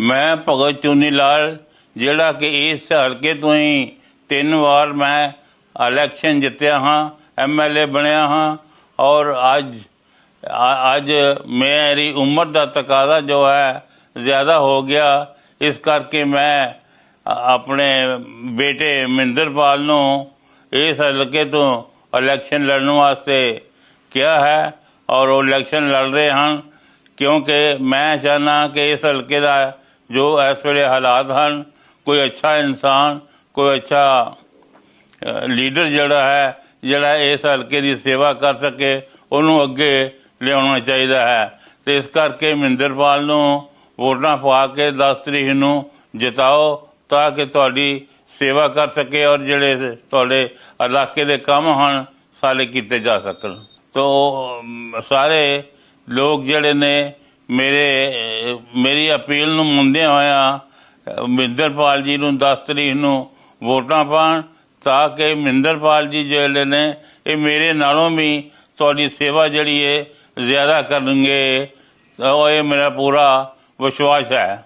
ਮੈਂ ਭਗਤ ਚੂਨੀ ਲਾਲ, ਜਿਹੜਾ ਕਿ ਇਸ ਹਲਕੇ ਤੋਂ ਹੀ ਤਿੰਨ ਵਾਰ ਮੈਂ ਇਲੈਕਸ਼ਨ ਜਿੱਤਿਆ ਹਾਂ ਐਮਐਲਏ ਬਣਿਆ ਹਾਂ ਔਰ ਅੱਜ ਅੱਜ ਮੇਰੀ ਉਮਰ ਦਾ ਤਕਾਜ਼ਾ ਜੋ ਹੈ ਜ਼ਿਆਦਾ ਹੋ ਗਿਆ। ਇਸ ਕਰਕੇ ਮੈਂ ਆਪਣੇ ਬੇਟੇ ਮਹਿੰਦਰਪਾਲ ਨੂੰ ਇਸ ਹਲਕੇ ਤੋਂ ਇਲੈਕਸ਼ਨ ਲੜਨ ਵਾਸਤੇ ਕਿਹਾ ਹੈ ਔਰ ਉਹ ਇਲੈਕਸ਼ਨ ਲੜ ਰਹੇ ਹਨ, ਕਿਉਂਕਿ ਮੈਂ ਚਾਹੁੰਦਾ ਕਿ ਇਸ ਹਲਕੇ ਦਾ ਜੋ ਇਸ ਵੇਲੇ ਹਾਲਾਤ ਹਨ ਕੋਈ ਅੱਛਾ ਇਨਸਾਨ ਕੋਈ ਅੱਛਾ ਲੀਡਰ ਜਿਹੜਾ ਹੈ ਜਿਹੜਾ ਇਸ ਹਲਕੇ ਦੀ ਸੇਵਾ ਕਰ ਸਕੇ ਉਹਨੂੰ ਅੱਗੇ ਲਿਆਉਣਾ ਚਾਹੀਦਾ ਹੈ। ਤੇ ਇਸ ਕਰਕੇ ਮਹਿੰਦਰਪਾਲ ਨੂੰ ਵੋਟਾਂ ਪਾ ਕੇ 10 ਤਰੀਕ ਨੂੰ ਜਿਤਾਓ ਤਾਂ ਕਿ ਤੁਹਾਡੀ ਸੇਵਾ ਕਰ ਸਕੇ ਔਰ ਜਿਹੜੇ ਤੁਹਾਡੇ ਇਲਾਕੇ ਦੇ ਕੰਮ ਹਨ ਸਾਰੇ ਕੀਤੇ ਜਾ ਸਕਣ। ਤੋ ਅਮ, ਸਾਰੇ ਲੋਕ ਜਿਹੜੇ ਨੇ ਮੇਰੇ, ਮੇਰੀ ਅਪੀਲ ਨੂੰ ਮੰਨਦਿਆਂ ਹੋਇਆ ਮਹਿੰਦਰਪਾਲ ਜੀ ਨੂੰ 10 ਤਰੀਕ ਨੂੰ ਵੋਟਾਂ ਪਾਣ ਤਾਂ ਕਿ ਮਹਿੰਦਰਪਾਲ ਜੀ ਜਿਹੜੇ ਨੇ, ਇਹ ਮੇਰੇ ਨਾਲੋਂ ਵੀ ਤੁਹਾਡੀ ਸੇਵਾ ਜਿਹੜੀ ਹੈ ਜ਼ਿਆਦਾ ਕਰਨਗੇ ਉਹ ਇਹ ਮੇਰਾ ਪੂਰਾ ਵਿਸ਼ਵਾਸ ਹੈ।